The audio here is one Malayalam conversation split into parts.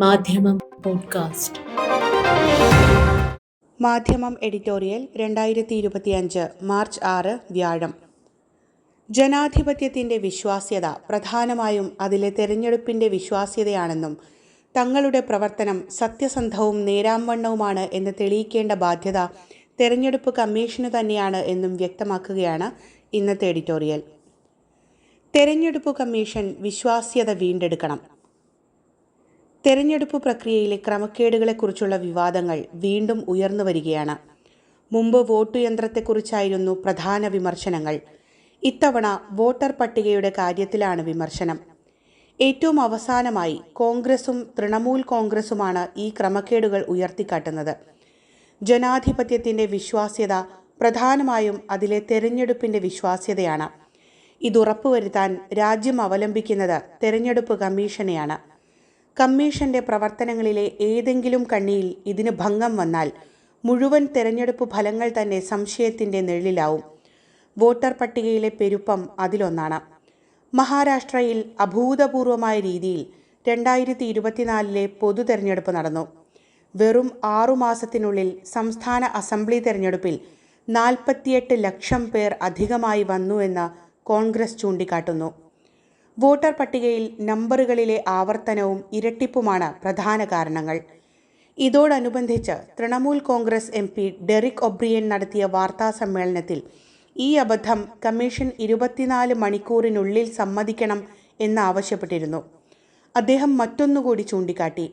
മാധ്യമം പോഡ്കാസ്റ്റ്. മാധ്യമം എഡിറ്റോറിയൽ രണ്ടായിരത്തി ഇരുപത്തിയഞ്ച് മാർച്ച് ആറ് വ്യാഴം. ജനാധിപത്യത്തിന്റെ വിശ്വാസ്യത പ്രധാനമായും അതിലെ തെരഞ്ഞെടുപ്പിന്റെ വിശ്വാസ്യതയാണെന്നും തങ്ങളുടെ പ്രവർത്തനം സത്യസന്ധവും നേരാംവണ്ണവുമാണ് എന്ന് തെളിയിക്കേണ്ട ബാധ്യത തെരഞ്ഞെടുപ്പ് കമ്മീഷന് തന്നെയാണ് എന്നും വ്യക്തമാക്കുകയാണ് ഇന്നത്തെ എഡിറ്റോറിയൽ. തെരഞ്ഞെടുപ്പ് കമ്മീഷൻ വിശ്വാസ്യത വീണ്ടെടുക്കണം. തെരഞ്ഞെടുപ്പ് പ്രക്രിയയിലെ ക്രമക്കേടുകളെക്കുറിച്ചുള്ള വിവാദങ്ങൾ വീണ്ടും ഉയർന്നു വരികയാണ്. മുമ്പ് വോട്ടു യന്ത്രത്തെക്കുറിച്ചായിരുന്നു പ്രധാന വിമർശനങ്ങൾ. ഇത്തവണ വോട്ടർ പട്ടികയുടെ കാര്യത്തിലാണ് വിമർശനം. ഏറ്റവും അവസാനമായി കോൺഗ്രസും തൃണമൂൽ കോൺഗ്രസുമാണ് ഈ ക്രമക്കേടുകൾ ഉയർത്തിക്കാട്ടുന്നത്. ജനാധിപത്യത്തിന്റെ വിശ്വാസ്യത പ്രധാനമായും അതിലെ തെരഞ്ഞെടുപ്പിന്റെ വിശ്വാസ്യതയാണ്. ഇതുറപ്പുവരുത്താൻ രാജ്യം അവലംബിക്കുന്നത് തെരഞ്ഞെടുപ്പ് കമ്മീഷനെയാണ്. കമ്മീഷന്റെ പ്രവർത്തനങ്ങളിലെ ഏതെങ്കിലും കണ്ണിയിൽ ഇതിന് ഭംഗം വന്നാൽ മുഴുവൻ തെരഞ്ഞെടുപ്പ് ഫലങ്ങൾ തന്നെ സംശയത്തിന്റെ നിഴലിലാവും. വോട്ടർ പട്ടികയിലെ പെരുപ്പം അതിലൊന്നാണ്. മഹാരാഷ്ട്രയിൽ അഭൂതപൂർവമായ രീതിയിൽ രണ്ടായിരത്തി ഇരുപത്തിനാലിലെ പൊതു തെരഞ്ഞെടുപ്പ് നടന്നു. വെറും ആറുമാസത്തിനുള്ളിൽ സംസ്ഥാന അസംബ്ലി തെരഞ്ഞെടുപ്പിൽ നാൽപ്പത്തിയെട്ട് ലക്ഷം പേർ അധികമായി വന്നുവെന്ന് കോൺഗ്രസ് ചൂണ്ടിക്കാട്ടുന്നു. വോട്ടർ പട്ടികയിൽ നമ്പറുകളിലെ ആവർത്തനവും ഇരട്ടിപ്പുമാണ് പ്രധാന കാരണങ്ങൾ. ഇതോടനുബന്ധിച്ച് Trinamool Congress M P Derek O'Brien നടത്തിയ വാർത്താ സമ്മേളനത്തിൽ ഈ അബദ്ധം കമ്മീഷൻ ഇരുപത്തിനാല് മണിക്കൂറിനുള്ളിൽ സമ്മതിക്കണം എന്നാവശ്യപ്പെട്ടിരുന്നു. അദ്ദേഹം മറ്റൊന്നുകൂടി ചൂണ്ടിക്കാട്ടി.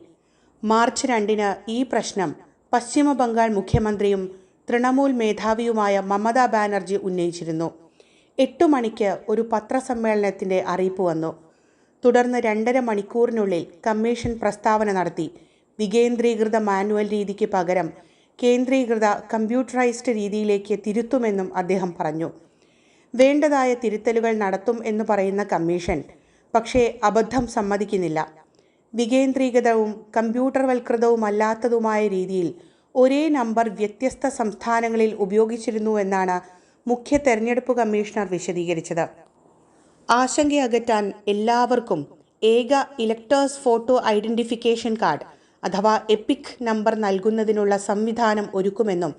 മാർച്ച് രണ്ടിന് ഈ പ്രശ്നം പശ്ചിമ ബംഗാൾ മുഖ്യമന്ത്രിയും തൃണമൂൽ മേധാവിയുമായ മമതാ ബാനർജി ഉന്നയിച്ചിരുന്നു. എട്ടു മണിക്ക് ഒരു പത്രസമ്മേളനത്തിന്റെ അറിയിപ്പ് വന്നു. തുടർന്ന് രണ്ടര മണിക്കൂറിനുള്ളിൽ കമ്മീഷൻ പ്രസ്താവന നടത്തി. വികേന്ദ്രീകൃത മാനുവൽ രീതിക്ക് പകരം കേന്ദ്രീകൃത കമ്പ്യൂട്ടറൈസ്ഡ് രീതിയിലേക്ക് തിരുത്തുമെന്നും അദ്ദേഹം പറഞ്ഞു. വേണ്ടതായ തിരുത്തലുകൾ നടത്തും എന്ന് പറയുന്ന കമ്മീഷൻ പക്ഷേ അബദ്ധം സമ്മതിക്കുന്നില്ല. വികേന്ദ്രീകൃതവും കമ്പ്യൂട്ടർവൽകൃതവുമല്ലാത്തതുമായ രീതിയിൽ ഒരേ നമ്പർ വ്യത്യസ്ത സംസ്ഥാനങ്ങളിൽ ഉപയോഗിച്ചിരുന്നുവെന്നാണ് മുഖ്യ തെരഞ്ഞെടുപ്പ് കമ്മീഷണർ വിശദീകരിച്ചത്. ആശങ്ക അകറ്റാൻ എല്ലാവർക്കും ഏക ഇലക്ടേഴ്സ് ഫോട്ടോ ഐഡന്റിഫിക്കേഷൻ കാർഡ് അഥവാ എപ്പിക് നമ്പർ നൽകുന്നതിനുള്ള സംവിധാനം ഒരുക്കുമെന്നും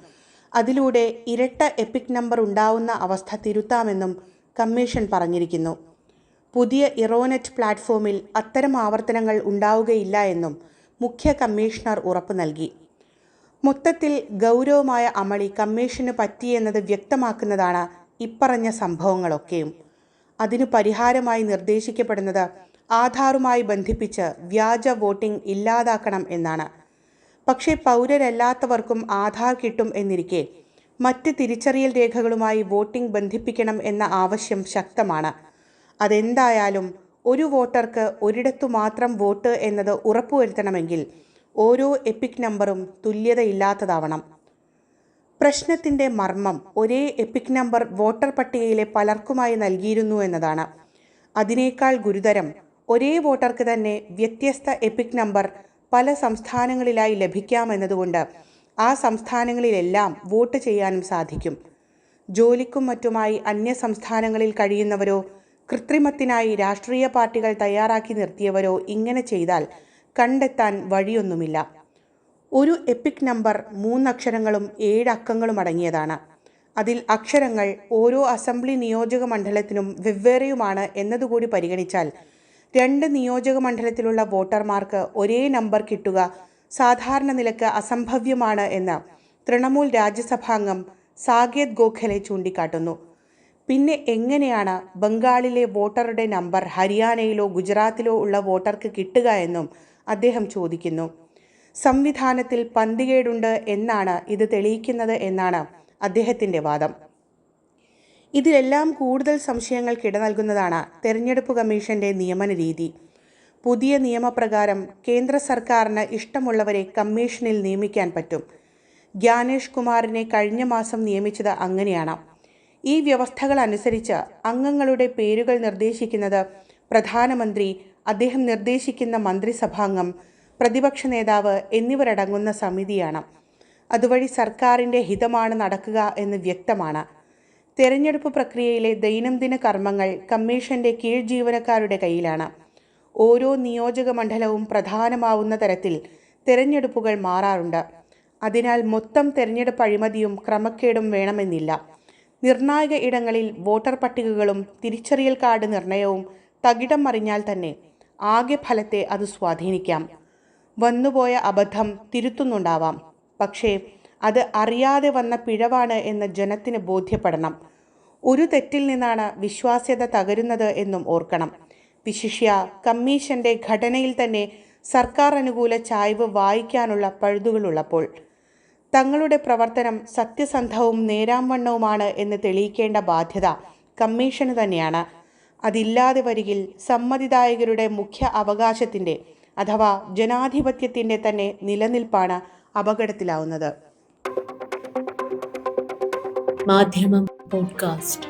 അതിലൂടെ ഇരട്ട എപ്പിക് നമ്പർ ഉണ്ടാവുന്ന അവസ്ഥ തിരുത്താമെന്നും കമ്മീഷൻ പറഞ്ഞിരിക്കുന്നു. പുതിയ ഇറോനെറ്റ് പ്ലാറ്റ്ഫോമിൽ അത്തരം ആവർത്തനങ്ങൾ ഉണ്ടാവുകയില്ല എന്നും മുഖ്യ കമ്മീഷണർ ഉറപ്പു നൽകി. മൊത്തത്തിൽ ഗൗരവമായ അമളി കമ്മീഷന് പറ്റിയെന്നത് വ്യക്തമാക്കുന്നതാണ് ഇപ്പറഞ്ഞ സംഭവങ്ങളൊക്കെയും. അതിനു പരിഹാരമായി നിർദ്ദേശിക്കപ്പെടുന്നത് ആധാറുമായി ബന്ധിപ്പിച്ച് വ്യാജ വോട്ടിംഗ് ഇല്ലാതാക്കണം എന്നാണ്. പക്ഷേ പൗരരല്ലാത്തവർക്കും ആധാർ കിട്ടും എന്നിരിക്കെ മറ്റ് തിരിച്ചറിയൽ രേഖകളുമായി വോട്ടിംഗ് ബന്ധിപ്പിക്കണം എന്ന ആവശ്യം ശക്തമാണ്. അതെന്തായാലും ഒരു വോട്ടർക്ക് ഒരിടത്തു മാത്രം വോട്ട് എന്നത് ഉറപ്പുവരുത്തണമെങ്കിൽ ഓരോ എപ്പിക് നമ്പറും തുല്യതയില്ലാത്തതാവണം. പ്രശ്നത്തിന്റെ മർമ്മം ഒരേ എപ്പിക് നമ്പർ വോട്ടർ പട്ടികയിലെ പലർക്കുമായി നൽകിയിരുന്നു എന്നതാണ്. അതിനേക്കാൾ ഗുരുതരം ഒരേ വോട്ടർക്ക് തന്നെ വ്യത്യസ്ത എപ്പിക് നമ്പർ പല സംസ്ഥാനങ്ങളിലായി ലഭിക്കാമെന്നതുകൊണ്ട് ആ സംസ്ഥാനങ്ങളിലെല്ലാം വോട്ട് ചെയ്യാനും സാധിക്കും. ജോലിക്കും മറ്റുമായി അന്യ സംസ്ഥാനങ്ങളിൽ കഴിയുന്നവരോ കൃത്രിമത്തിനായി രാഷ്ട്രീയ പാർട്ടികൾ തയ്യാറാക്കി നിർത്തിയവരോ ഇങ്ങനെ ചെയ്താൽ കണ്ടെത്താൻ വഴിയൊന്നുമില്ല. ഒരു എപ്പിക് നമ്പർ മൂന്നക്ഷരങ്ങളും ഏഴ് അക്കങ്ങളും അടങ്ങിയതാണ്. അതിൽ അക്ഷരങ്ങൾ ഓരോ അസംബ്ലി നിയോജക മണ്ഡലത്തിനും വെവ്വേറെയുമാണ് എന്നതുകൂടി പരിഗണിച്ചാൽ രണ്ട് നിയോജക മണ്ഡലത്തിലുള്ള വോട്ടർമാർക്ക് ഒരേ നമ്പർ കിട്ടുക സാധാരണ നിലയ്ക്ക് അസംഭവ്യമാണ് എന്ന് തൃണമൂൽ രാജ്യസഭാംഗം സാകേത് ഗോഖലെ ചൂണ്ടിക്കാട്ടുന്നു. പിന്നെ എങ്ങനെയാണ് ബംഗാളിലെ വോട്ടറുടെ നമ്പർ ഹരിയാനയിലോ ഗുജറാത്തിലോ ഉള്ള വോട്ടർക്ക് കിട്ടുക എന്നും അദ്ദേഹം ചോദിക്കുന്നു. സംവിധാനത്തിൽ പന്തികേടുണ്ട് എന്നാണ് ഇത് തെളിയിക്കുന്നത് എന്നാണ് അദ്ദേഹത്തിന്റെ വാദം. ഇതിലെല്ലാം കൂടുതൽ സംശയങ്ങൾക്ക് ഇട നൽകുന്നതാണ് തെരഞ്ഞെടുപ്പ് കമ്മീഷന്റെ നിയമന രീതി പുതിയ നിയമപ്രകാരം കേന്ദ്ര സർക്കാരിന് ഇഷ്ടമുള്ളവരെ കമ്മീഷനിൽ നിയമിക്കാൻ പറ്റും. ജ്ഞാനേഷ് കുമാറിനെ കഴിഞ്ഞ മാസം നിയമിച്ചത് അങ്ങനെയാണ്. ഈ വ്യവസ്ഥകൾ അനുസരിച്ച് അംഗങ്ങളുടെ പേരുകൾ നിർദ്ദേശിക്കുന്നത് പ്രധാനമന്ത്രി അദ്ദേഹം നിർദ്ദേശിക്കുന്ന മന്ത്രിസഭാംഗം പ്രതിപക്ഷ നേതാവ് എന്നിവരടങ്ങുന്ന സമിതിയാണ്. അതുവഴി സർക്കാരിന്റെ ഹിതമാണ് നടക്കുക എന്ന് വ്യക്തമാണ്. തെരഞ്ഞെടുപ്പ് പ്രക്രിയയിലെ ദൈനംദിന കർമ്മങ്ങൾ കമ്മീഷന്റെ കീഴ് ജീവനക്കാരുടെ കയ്യിലാണ്. ഓരോ നിയോജക മണ്ഡലവും പ്രധാനമാവുന്ന തരത്തിൽ തിരഞ്ഞെടുപ്പുകൾ മാറാറുണ്ട്. അതിനാൽ മൊത്തം തിരഞ്ഞെടുപ്പ് അഴിമതിയും ക്രമക്കേടും വേണമെന്നില്ല. നിർണായക ഇടങ്ങളിൽ വോട്ടർ പട്ടികകളും തിരിച്ചറിയൽ കാർഡ് നിർണയവും തകിടം മറിഞ്ഞാൽ തന്നെ ആകെ ഫലത്തെ അത് സ്വാധീനിക്കാം. വന്നുപോയ അബദ്ധം തിരുത്തുന്നുണ്ടാവാം. പക്ഷേ അത് അറിയാതെ വന്ന പിഴവാണ് എന്ന് ജനത്തിന് ബോധ്യപ്പെടണം. ഒരു തെറ്റിൽ നിന്നാണ് വിശ്വാസ്യത തകരുന്നത് എന്നും ഓർക്കണം. വിശിഷ്യ കമ്മീഷന്റെ ഘടനയിൽ തന്നെ സർക്കാർ അനുകൂല ചായ്വ് വായിക്കാനുള്ള പഴുതുകളുള്ളപ്പോൾ തങ്ങളുടെ പ്രവർത്തനം സത്യസന്ധവും നേരാംവണ്ണവുമാണ് എന്ന് തെളിയിക്കേണ്ട ബാധ്യത കമ്മീഷന് തന്നെയാണ്. അതില്ലാതെ വരികിൽ സമ്മതിദായകരുടെ മുഖ്യ അവകാശത്തിന്റെ അഥവാ ജനാധിപത്യത്തിന്റെ തന്നെ നിലനിൽപ്പാണ് അപകടത്തിലാവുന്നത്. മാധ്യമം പോഡ്കാസ്റ്റ്.